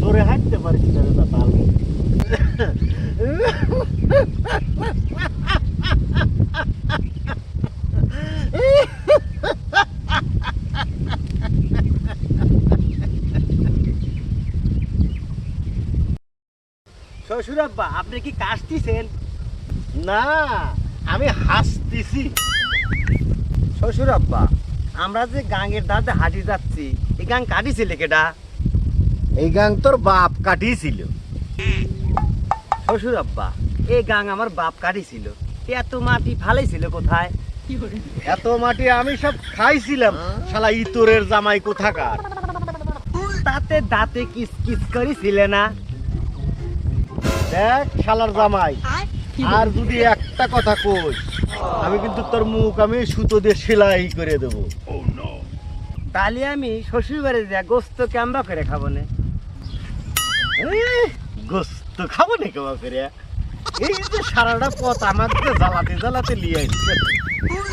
জোরে হাঁটতে পারিস না রে দাদা আমি শ্বশুর আব্বা আপনি কি কাশতেছেন না, আমি হাসতেছি। শ্বশুর আব্বা আমরা যে গাঙের ধারে হাঁটি যাচ্ছি, এই গাং কাটিছিলে কেটা এই গাং তোর বাপ কাটিয়েছিল শ্বশুর আব্বা এই গাং আমার বাপ কাটিছিল। এত মাটি ফালাইছিল কোথায়? এত মাটি আমি সব খাইছিলাম। শালা ইতরের জামাই কোথাকার? তাতে দাঁতে কিস কিস করেছিলে না? দেখ, শালার জামাই। আর যদি একটা কথা কই আমি কিন্তু তোর মুখ আমি সুতো দিয়ে সেলাই করে দেবো। তাহলে আমি শ্বশুর বাড়ি যা গোস্ত ক্যাম্বা করে খাব না। গোস্ত খাব না কেমন করে? এই যে সারাটা পথ আমাকে জ্বালাতে জ্বালাতে লিয়ে আসছে।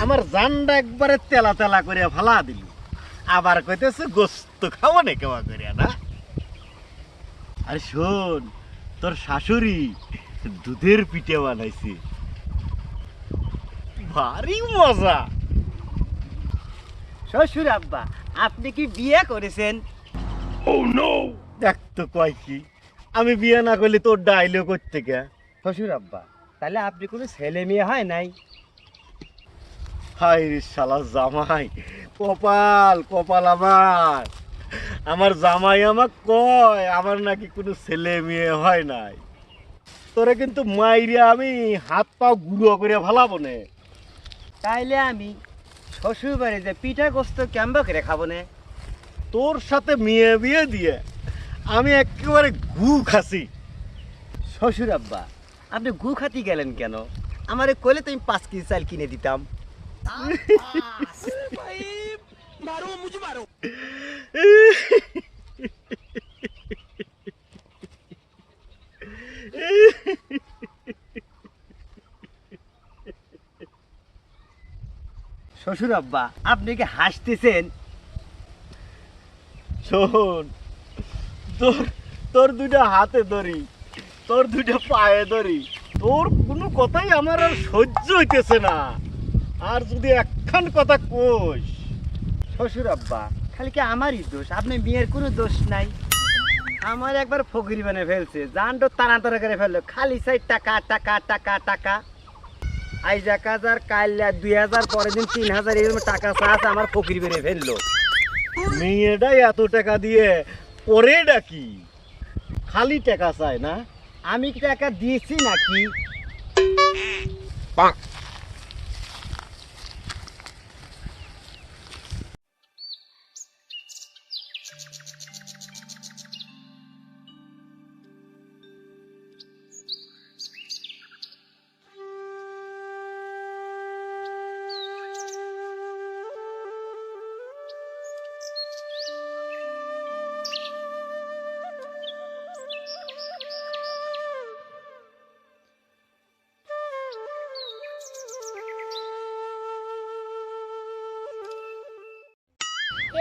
আমার জানটা একবারে তেলা তেলা করে ফালা দিল। আবার কইতেছে গোস্ত খাব না কেমন করে না? আরে শোন তোর শাশুড়ি দুধের পিঠে বানাইছি। ভারী মজা। শ্বশুর আব্বা আপনি কি বিয়ে করেছেন? দেখ তো কয় কি আমি বিয়ে না করলে তোর ডাইলো করতে কে? শ্বশুর আব্বা তাহলে আপনি কোনো ছেলে মেয়ে হয় নাই? হাই রে শালা জামাই কপাল কপাল আমার। আমার জামাই আমাক কয় আমার নাকি কোনো ছেলে মেয়ে হয় নাই। তোরে কিন্তু মাইরে আমি হাত পা গুঁড়ো করে ভালাবো নে। তাইলে আমি শ্বশুর বাড়ি যে পিঠা গোস্ত ক্যাম্বা করে খাব না। তোর সাথে মেয়ে বিয়ে দিয়ে আমি একেবারে গু খাসি। শ্বশুর আব্বা আপনি গু খাতি গেলেন কেন? আমারে কইলে তো আমি পাঁচ কেজি চাল কিনে দিতাম। শ্বশুর আব্বা, আপনি কি হাসতেছেন? শোন, তোর তোর দুইটা হাতে ধরি, তোর দুইটা পায়ে ধরি, তোর কোনো কথাই আমার আর সহ্য হইতেছে না। আর যদি একখান কথা কোষ শ্বশুর আব্বা, খালি কি আমারই দোষ? আপনি বিয়ের কোনো দোষ নাই। আমার একবার ফকিরি বানে ফেলছে, জানটো তাড়াতাড়ি করে ফেলল, খালি চাই টাকা টাকা টাকা টাকা। আইজ এক হাজার, কাল দুই হাজার, পরের দিন তিন হাজার এরকম টাকা চাষ আমার ফকিরি বেড়ে ফেলল। মেয়েটাই এত টাকা দিয়ে পরে ডাকি খালি টাকা চায় না? আমি কি টাকা দিয়েছি নাকি?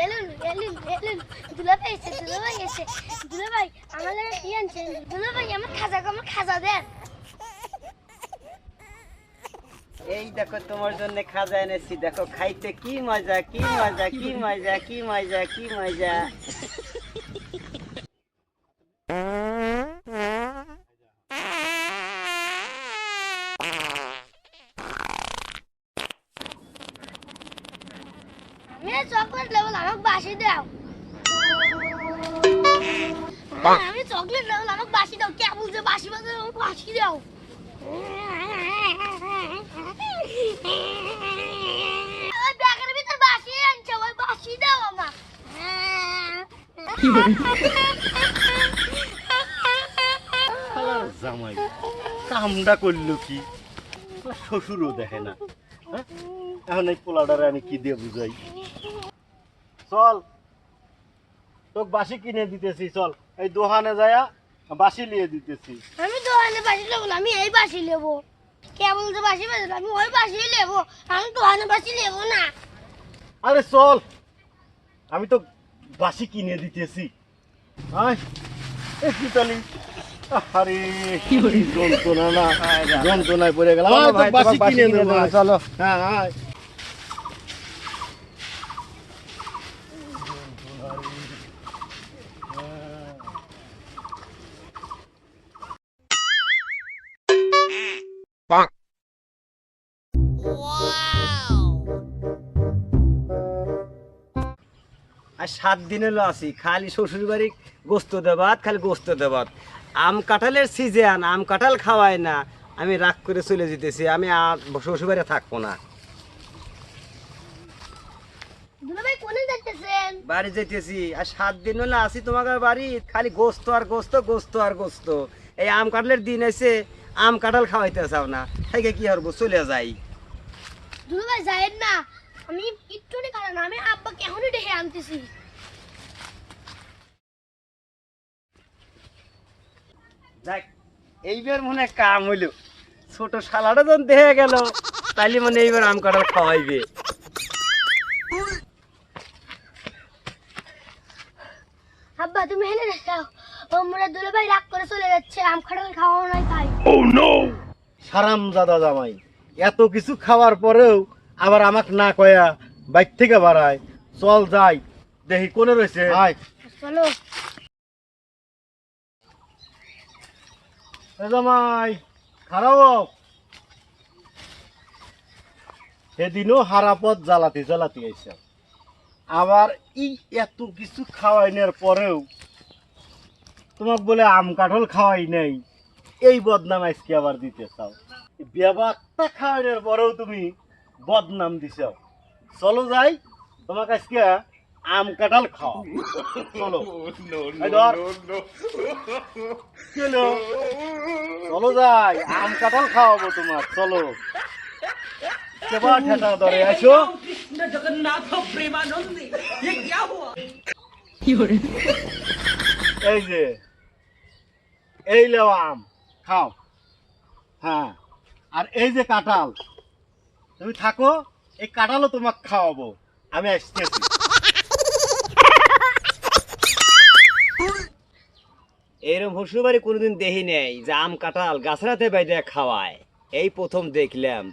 এলুন এলুন এলুন। দুলাভাই এসে দুলাভাই এসে দুলাভাই আমাদের কি আনছেন দুলাভাই আমার খাজা আমার খাজা দেন। এই দেখো, তোমার জন্য খাজা এনেছি। দেখো, খাইতে কি মজা কি মজা কি মজা কি মজা কি মজা আমি চকলেট লেবল আমাকে বাসি দাও। আমি চকলেট লেবল আমাকে বাসি দাও। কে বলছে বাসি বাজে আমাকে বাসি দাও। ওই ব্যাগের ভিতর বাসি আনছে ওই বাসি দাও আমার জামাই কামটা করল কি? শ্বশুরও দেখে না। হ্যাঁ? এখন এই পোলাডারে আমি কি দিয়ে বুঝাই? চল। তোকে বাসি কিনে দিতেছি চল। এই দোকানে যায়া বাসি নিয়ে দিতেছি। আমি তো এনে বাসি লেবল আমি এই বাসি নেব। কে বলছে বাসি বাজলো আমি ওই বাসি নেব। আমি তো আনে বাসি নেব না। আরে চল। আমি তো বাসি কিনে দিতেছি। আয় এ পিতালি আরে কি যন্ত্রণা না। যন্ত্রণায় পড়ে গেলাম। আয়, তো বাসি কিনে দেবো। চলো। হ্যাঁ আয়। আর সাত দিন হলো আছি। খালি শ্বশুর বাড়ি গোস্ত দেবাত খালি গোস্ত দেবাত। আম কাঁঠালের সিজন আম কাঁঠাল খাওয়ায় না। আমি রাগ করে চলে যেতেছি আমি আর শ্বশুর বাড়ি থাকব না। বাড়ি যেতেছি আর সাত দিন হলে আসি তোমাকে বাড়ি। খালি গোস্ত আর গোস্ত গোস্ত আর গোস্ত। এই আম কাঁঠালের দিন এসে আম কাঁঠাল খাওয়াইতে চাও না। থেকে কি হব চলে যাই। ভাই যায়েন না। আমি একটু কারণ আমি আব্বাকে এখনই ডেকে আনতেছি। যাক এইবার মনে কাম হইল। ছোট শালাটা যখন দেখে গেল তাইলে মনে এইবার আম কাঁঠাল খাওয়াইবে। আব্বা তুমি হেলে দেখাও আমরা দুলা ভাই রাগ করে চলে যাচ্ছে আম খাটাল খাওয়াও নাই তাই। সারাম দাদা জামাই এত কিছু খাওয়ার পরেও আবার আমাকে না কয়া বাইক থেকে বাড়ায় চল যাই। দেখি কোনে রয়েছে। আয়। চলো। জামাই সেদিনও হারাপথ জ্বালাতে জ্বালাতে আইসা। আবার এই এত কিছু খাওয়াই খাওয়াইনের পরেও তোমাক বলে আম কাঠল খাওয়াই নাই। এই বদনাম আজকে আবার দিতে চাও। ব্যাপারটা খাওয়াইনের পরেও তুমি বদনাম দিছ। চলো যাই তোমাকে আজকে আম কাঁঠাল খাও চলো। চলো। চলো যাই আম কাঁঠাল খাওয়াবো তোমার চলো। কেবা ঠেটা ধরে আসো এই যে এই লেও আম খাও। হ্যাঁ। আর এই যে কাঁঠাল তুমি থাকো, এই কাঁঠালও তোমাকে খাওয়াবো। আমি আসতেছি এরম হসু বাড়ি কোনোদিন দেখি নেই যে আম কাঁঠাল গাছরাতে বাইদে খাওয়ায়। এই প্রথম দেখলাম।